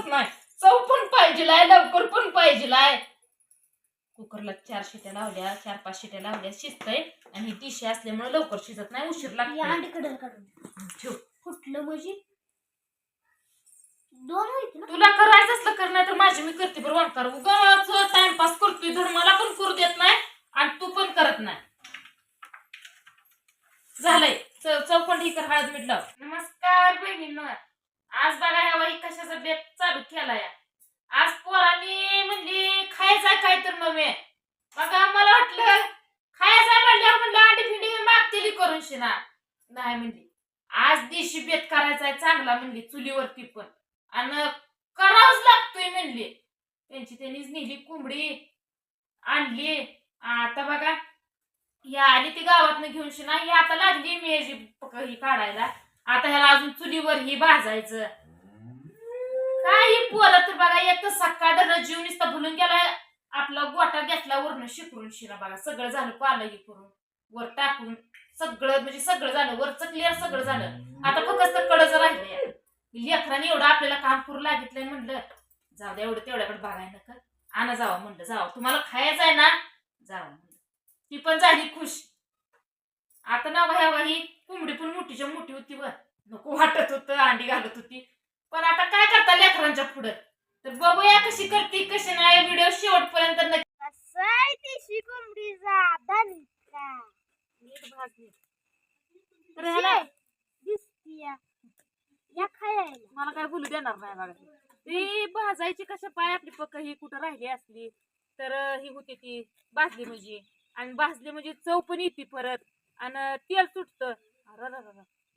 दिसत नाही. चव पण पाहिजे लवकर पण पाहिजे कुकरला चार शिट्या लावल्या चार पाच शिट्या लावल्या शिजतंय आणि ही डिशी असल्यामुळे लवकर शिजत नाही उशीर लागतो फुटलं म्हणजे दोन तुला करायचं असलं कर नाही तर माझी मी करते बरं वांकार. उगाच टाइमपास करतोय धर मला पण करू देत नाही आणि तू पण करत नाही. झालंय. च- चौपंड ही कर हळद मीठ लाव. नमस्कार बहिणींनो. आज बघा ह्या वाई कशाचा बेत चालू केलाय. आज पोरांनी म्हणली खायचा काय तर मग बघा मला वाटलं खायचा म्हणल्यावर म्हणलं आणि फिंडी मागतेली करून शिना. नाही म्हणली. आज देशी बेत करायचा चांगला म्हणली चुलीवरती पण. आणि करावंच लागतोय म्हणली. त्यांची त्यांनीच नेली कोंबडी आणली. आता बघा या आली ती गावातनं घेऊन शिना. ही आता लागली मेजी ही काढायला. आता ह्याला अजून चुलीवर ही भाजायचं. काय पोरं तर बघा येत सकाळ धरण जीव निस्त भुलून गेलाय. आपला गोटा घेतला वरनं शिकरून शिरा बघा सगळं झालं पालही करून. वर टाकून सगळं म्हणजे सगळं झालं वरचं क्लिअर सगळं झालं. आता फक्त कडच राहिलंय. लेकराने एवढं आपल्याला काम करू लागितलंय म्हणलं जाऊ द्या एवढं तेवढ्याकडे बघायला नका. आणा जावा म्हणलं जावं. तुम्हाला खायचं आहे ना जावं म्हणलं. ती पण झाली खुश. आता ना ह्या ही कोंबडी पण मोठीच्या मोठी होती वर नको वाटत होतं अंडी घालत होती. पण आता काय करता लेकरांच्या पुढं? तर बघूया कशी करते कशी नाही. व्हिडिओ शेवटपर्यंत नक्की देशी कोंबडीचा दणका नीट भाजली. तर ह्याला दिसतीया या. खायला. मला काय बोलू देणार नाही बघा ती. भाजायची कशा पाय आपली पक्क ही कुठं राहिली असली तर ही होती ती भाजली म्हणजे. आणि भाजली म्हणजे चव पण येते परत. आणि तेल सुटतं.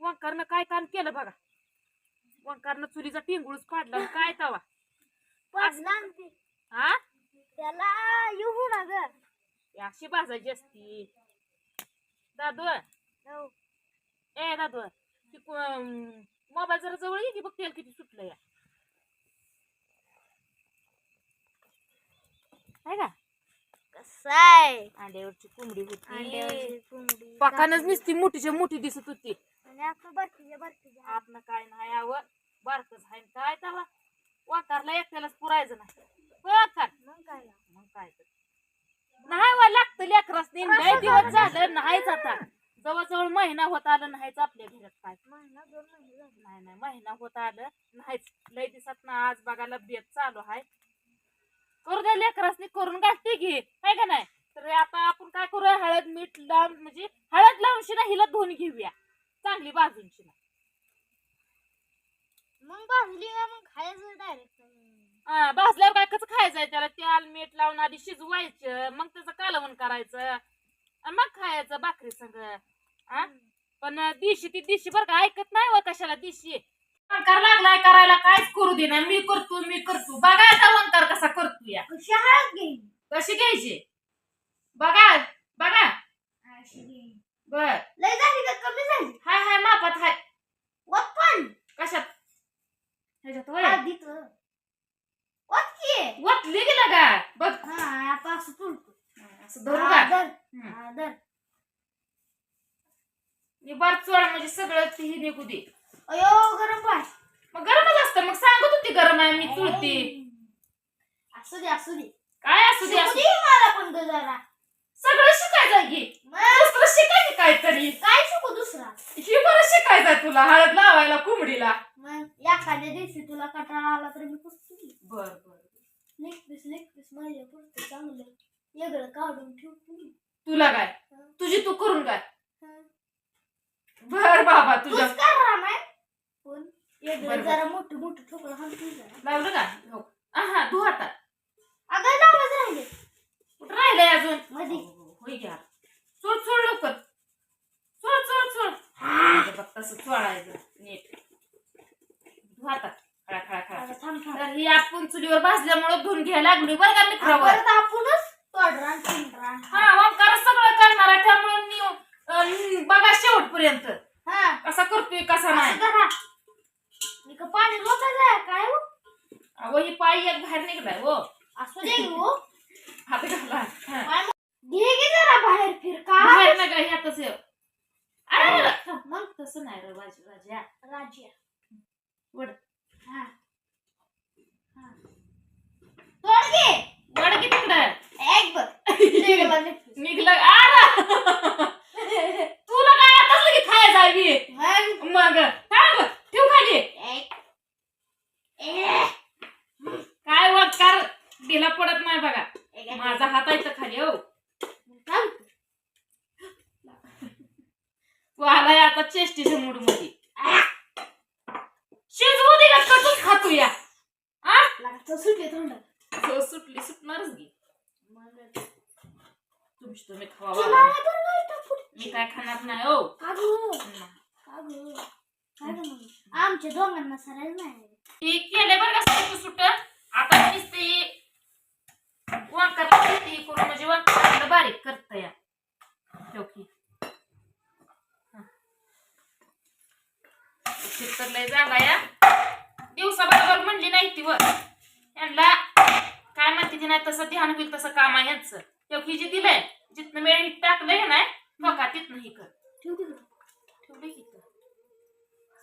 वंकारनं काय काम केलं बघा. वंकारनं चुलीचा टिंगूळच काढला आणि काय तवा? पाजला. हा त्याला येऊ ना ग. अशी भाजायची असती. दादू. हो. ए दादू ती मोबाईल जरा जवळ ये की बघ तेल किती सुटलं या आहे का? आहे अंड्यावरची कोंबडी होती. अंड्यावरची कोंबडी. पाकानच नुसती मोठीच्या मोठी दिसत होती. आणि आतनं काय नाही यावं बारकच आहे काय त्याला? वाकारला एकट्यालाच पुरायचं नाही. वाकार मग काय? मग काय तर. नाही वा लागतं लेकरास लय दिवस झालं नाहीच आता. जवळजवळ महिना होत आलं नाहीच आपल्या घरात काय. महिना दोन महिने झाले. नाही नाही महिना होत आलं नाहीच. लय दिवसात ना आज बघायला बेत चालू आहे करू द्या लेकरासनी करून घालते घे. आहे का नाही? तर आता आपण काय करूया? हळद मीठ लावून म्हणजे हळद लावून शिना हिला धुवून घेऊया. चांगली बाजून शिना मग भाजली का मग खायचं डायरेक्ट हा, भाजल्यावर काय कसं खायचंय त्याला? तेल मीठ लावून आधी शिजवायचं मग त्याचं कालवण करायचं आणि मग खायचं भाकरी संग. हा? पण दिशी ती दिशी बरं का ऐकत नाही व कशाला दिशी. वंकार लागलाय करायला काहीच करू दे ना. मी करतो मी करतो. बघा आता वंकार कसा करतो या. कशी हळद घेईन कशी घ्यायची? बघा बघा. अशी घेईन बर. लय झाली का? कमी झाली. हाय हाय मापात हाय. पण. कशात? ह्याच्यात होय? आधीच वत की. वतली गेला का बघ. हा आता असं तुलतो असं धरू का दर हम्म. दर मी बार चोळा म्हणजे सगळं ती हे निघू दे. अयो गरम पाय मग गरमच असतं. मग सांगत होती गरम आहे मी चुळते असू दे असू दे. काय असू दे असू दे मला पण ग जरा. सगळं शिकायचं की? दुसरं शिकायचं काहीतरी. काय शिकू दुसरा? ही बरं शिकायचं तुला हळद लावायला कोंबडीला. मग एखाद्या दिवशी तुला कटाळा आला तर मी पुसतो. की बर बर. लेग पीस लेग पीस माझ्या पुसतं चांगलं. वेगळं काढून ठेवतो. तुला काय? तुझी तू करून काय. बर बाबा तुझ्या करा नाही पण. जरा मोठं मोठं ठोकळं हाणतो जरा लावलं का? हो. हा तू हातात. अगं लावच राहिले. कुठं राहिलंय अजून? मध्ये. हो, होय घ्या चोळ चोळ लवकर. बघ तसं चोळायचं. नीट. धु हातात. खळा खळा खळा. अगं थांब थांब. तर ही आपण चुलीवर भाजल्यामुळे धुवून घ्यायला लागली बरं का मित्रावर परत आपणच तोडरान हा ओंकार सगळं करणार आहे त्यामुळे मी अं, बघा शेवटपर्यंत. हा. कसा करतोय कसा असं नाही. करा. पानी रोता जाए काय वो? वो ये पाई एक बाहर निकल है वो। असो जाएगी वो। हाथ डाला हाँ। देगी जरा बाहर फिर? का बाहर ना गई आता तो से। अरे मग तसं नाही रे राज राजा। राजा। वड हाँ। हाँ। तोड गे वड गे तिकडे एक बघ निघलं अरे दिला पडत नाही बघा. माझा हात आहे तर खाली हो. आलाय आता चेष्टीच्या मूडमध्ये शिजवू दे खातो या. सुटले सुटणारच गी तुमची तुम्ही खावा तुला मी काय खाणार नाही हो? आमच्या दोघांना सरायला नाही. केले बरं का सुट. आता वांकर करून म्हणजे वांकर बारीक करता या ठेव की. हा. तर लय झाला या दिवसा बरोबर म्हणली नाही ती वर यांना काय म्हणते ती नाही तसं ध्यान होईल तसं काम आहे यांचं ही जी दिलंय जिथनं मेळ टाकलंय ना बघा तिथनं ही कर ठेव तिकडं. ठेवलंय की.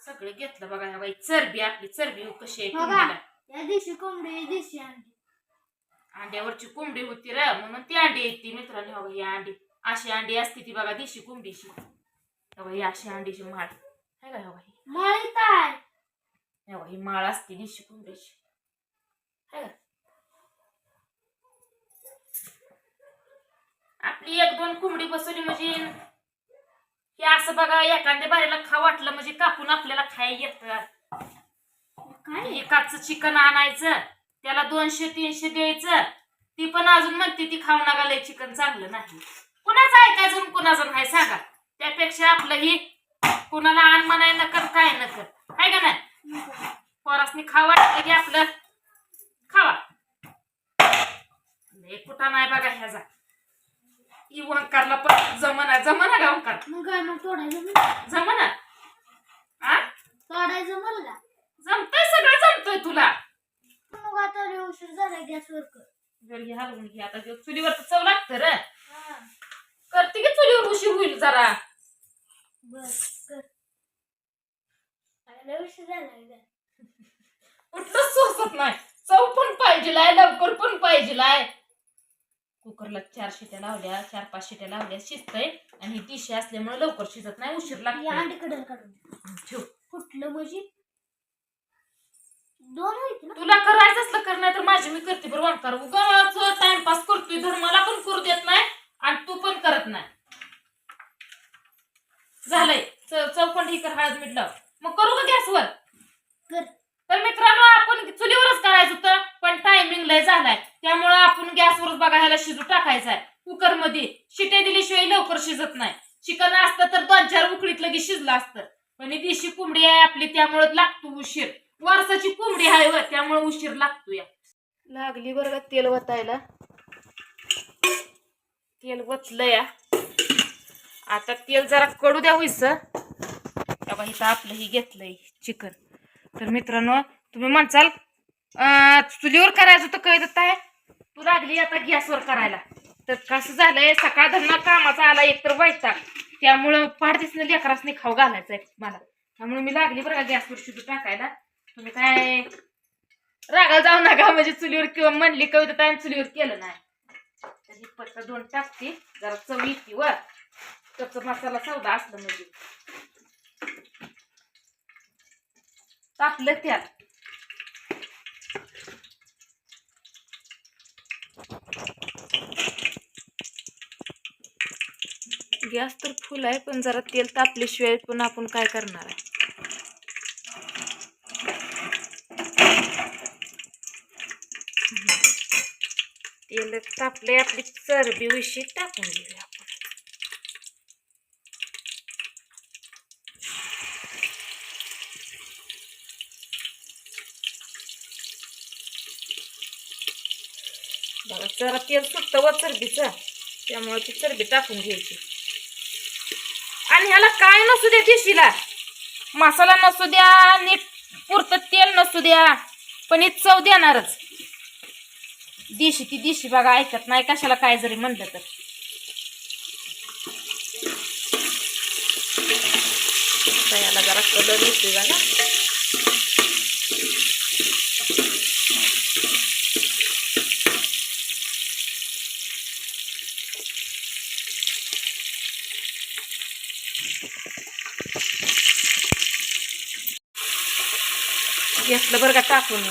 सगळं घेतलं बघा ह्या बाई चरबी आपली चरबी कशी आहे. या दिवशी कोंबडी या दिवशी अंडी अंड्यावरची कोंबडी होती र म्हणून ती अंडी येते मित्रांनी. बघा ही अंडी. अशी अंडी असते ती बघा देशी कोंबडीची बघा ही अशी अंडीची माळ. आहे का ह्या बाई माळी काय बाई माळ असते देशी कोंबडीची. है का? आपली एक दोन कोंबडी बसवली म्हणजे हे असं बघा एखाद्या बारीला खा वाटलं म्हणजे कापून आपल्याला खायला येतं. काय? एकाच चिकन आणायचं. त्याला दोनशे तीनशे द्यायचं. ती पण अजून म्हणते ती खाऊ नका लय चिकन चांगलं नाही. कुणाचं ऐकायचं कुणाचं नाही सांगा. त्यापेक्षा आपलं ही कुणाला आण म्हणाय नकर काय नकर आहे का नाही? पोरासनी खावा की आपलं. खावा. लय कुठा नाही बघा ह्याचा ही वंकारला पण जमना जमना का वंकार मग काय मग तोडायचं? जमना. आ? तोडायचं मला जमतंय सगळं जमतंय तुला. मग आता लय उशीर झाला गॅसवर कर. जर घे हलवून घे आता ते चुलीवर तर चव लागतं र. हा. करते की चुलीवर उशीर होईल जरा. बर कर. लय उशीर झाला गं. कुठलं सोसत नाही. चव पण पाहिजे लवकर पण पाहिजे कुकरला चार शिट्या लावल्या चार पाच शिट्या लावल्या शिजतंय. आणि ही डिशी असल्यामुळे लवकर शिजत नाही उशीर लागतो अंडी कडल काढून ठेव. फुटलं म्हणजे दोन होईत ना? तुला करायचं असलं कर नाही तर माझी मी करते बरं वांकार. उगाच टाइमपास करतोय धर मला पण करू देत नाही आणि तू पण करत नाही. झालंय. च- चौपंड ही कर हळद मीठ लाव. मग करू का गॅसवर? तर मित्रांनो आपण चुलीवरच करायचं होतं पण टायमिंग लय झालाय. त्यामुळं आपण गॅसवरच बघा ह्याला शिजू टाकायचा आहे कुकरमध्ये शिट्या दिल्याशिवाय लवकर शिजत नाही. चिकन असतं तर दोन चार उकडीत लगेच शिजलं असतं. पण ही देशी कोंबडी आहे आपली त्यामुळे लागतो उशीर. वर्षाची कोंबडी आहे व त्यामुळे उशीर लागतो या लागली बरं का तेल वतायला. तेल वतलं या आता तेल जरा कडू द्या होईस. तेव्हा इथं आपलं ही घेतलंय चिकन. तर मित्रांनो तुम्ही म्हणसाल अं, चुलीवर करायचं तर कळत आहे तू लागली आता गॅसवर करायला. तर कसं झालंय सकाळ धरणा कामाचा आला एक तर वैताग. त्यामुळं पाडतीसनं लेकरासने खाऊ घालायचं आहे मला. त्यामुळे मी लागली बरं का गॅसवर शिजू टाकायला. तुम्ही काय रागा जाऊ नका म्हणजे चुलीवर किंवा म्हणली कविता ताईन चुलीवर केलं नाही. तर ही पत्ता दोन टाकते जरा चव येते वर. त्याचा मसाला सौदा असलं म्हणजे. तापलं त्यात. गॅस तर फुल आहे पण जरा तेल तापल्याशिवाय पण आपण काय करणार आहे? तेल तापले आपली चरबी विषयी टाकून घेऊया आपण. बघा जरा तेल सुटतं व चरबीचं त्यामुळे ती चरबी टाकून घ्यायची. आणि ह्याला काय नसू द्या देशीला. मसाला नसू द्या नीट पुरतं तेल नसू द्या पण ही चव देणारच. देशी ती देशी बघा ऐकत नाही कशाला काय जरी म्हणलं तर. याला जरा कलर येते बघा. घेतलं बरं का टाकून.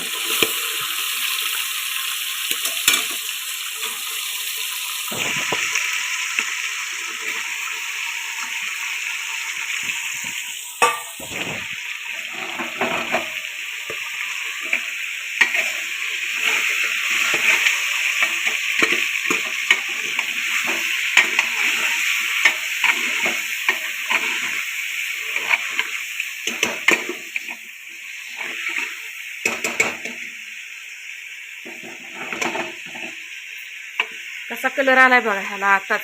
कलर आलाय बघा ह्याला आताच.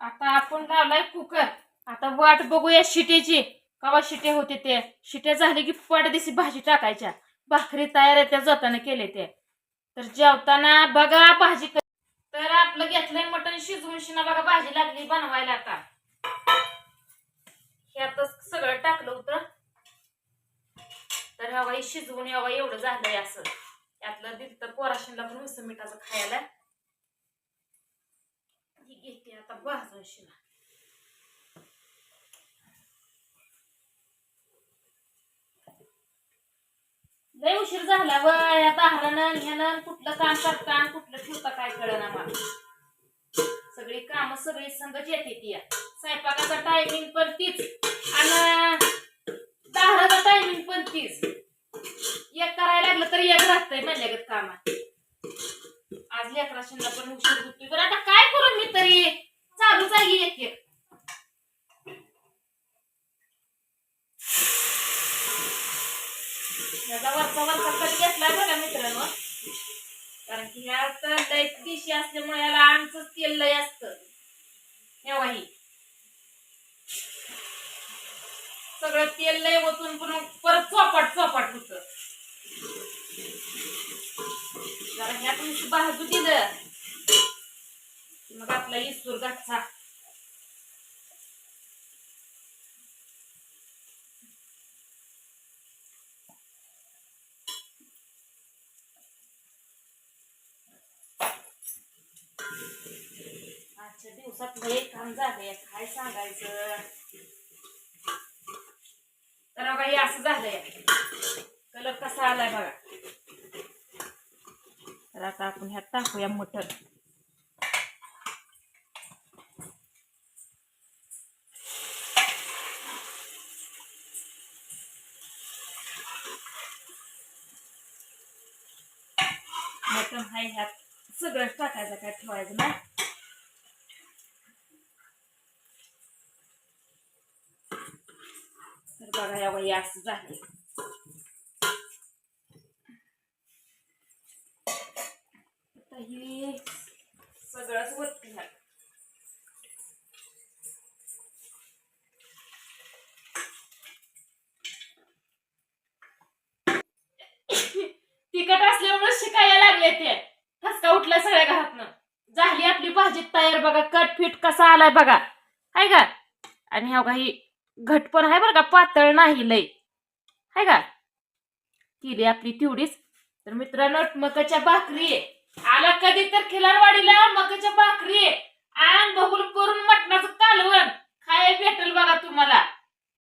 आता आपण लावलाय कुकर. आता वाट बघूया शिटेची कवा शिटे होते ते. शिट्या झाले की दिवशी भाजी टाकायच्या. भाकरी तयार आहे त्या जाताना केले ते. तर जेवताना बघा भाजी तर आपलं घेतलंय मटण शिजवून. शिना बघा भाजी लागली बनवायला आता. हे आता सगळं टाकलं होतं. तर हवा शिजवून यावा एवढं झालंय असं. यातलं दिलं तर पोराशीला पण उस मिठाचं खायला. ही घेते आता भाजून शिला लय उशीर झाला व या दाहरानं ह्यानं कुठलं काम करता आणि कुठलं ठेवता काय कळना मला. सगळी काम सगळी संगच येते ती स्वयंपाकाचा टायमिंग पण तीच. आणि दाहराचा टायमिंग पण तीच. एक करायला लागलं तर एक राहतंय म्हणल्यागत कामात. आज लेकराशांना पण उशीर होतोय. बरं आता काय करू मी तरी? चालूच आहे एक एक याचा वरचा वरचा कट घेतलाय बघा मित्रांनो कारण की ह्या तर असल्यामुळे याला आमचं तेल लय असतं. तेव्हा ही सगळं तेल लय ओतून पण परत चोपाट चोपाट होत. जरा तुमची भाजू दिलं. मग आपला इसूर गाठचा आजच्या दिवसात काम झालंय काय सांगायचं. तर बाई असं झालंय. कलर कसा आलाय बघा. तर आता आपण ह्यात टाकूया मटर. मटण हाय ह्यात सगळंच टाकायचं काय ठेवायचं ना? तर बघा या वही असं झाले आता हे सगळंच वरती ह्यात तिखट असल्यामुळे शिकायला लागले ते. ठसका उठला सगळ्या घरातनं. झाली आपली भाजी तयार बघा कट फिट कसा आलाय बघा. हाय का? आणि ह्या काही घटपण आहे बरं का पातळ नाही लय. आहे का? केली आपली तेवढीच. तर मित्रांनो मकाच्या भाकरी आला कधी तर खिलारवाडीला मकाच्या भाकरी आण बघून करून मटणाचं कालवण काय भेटल बघा तुम्हाला.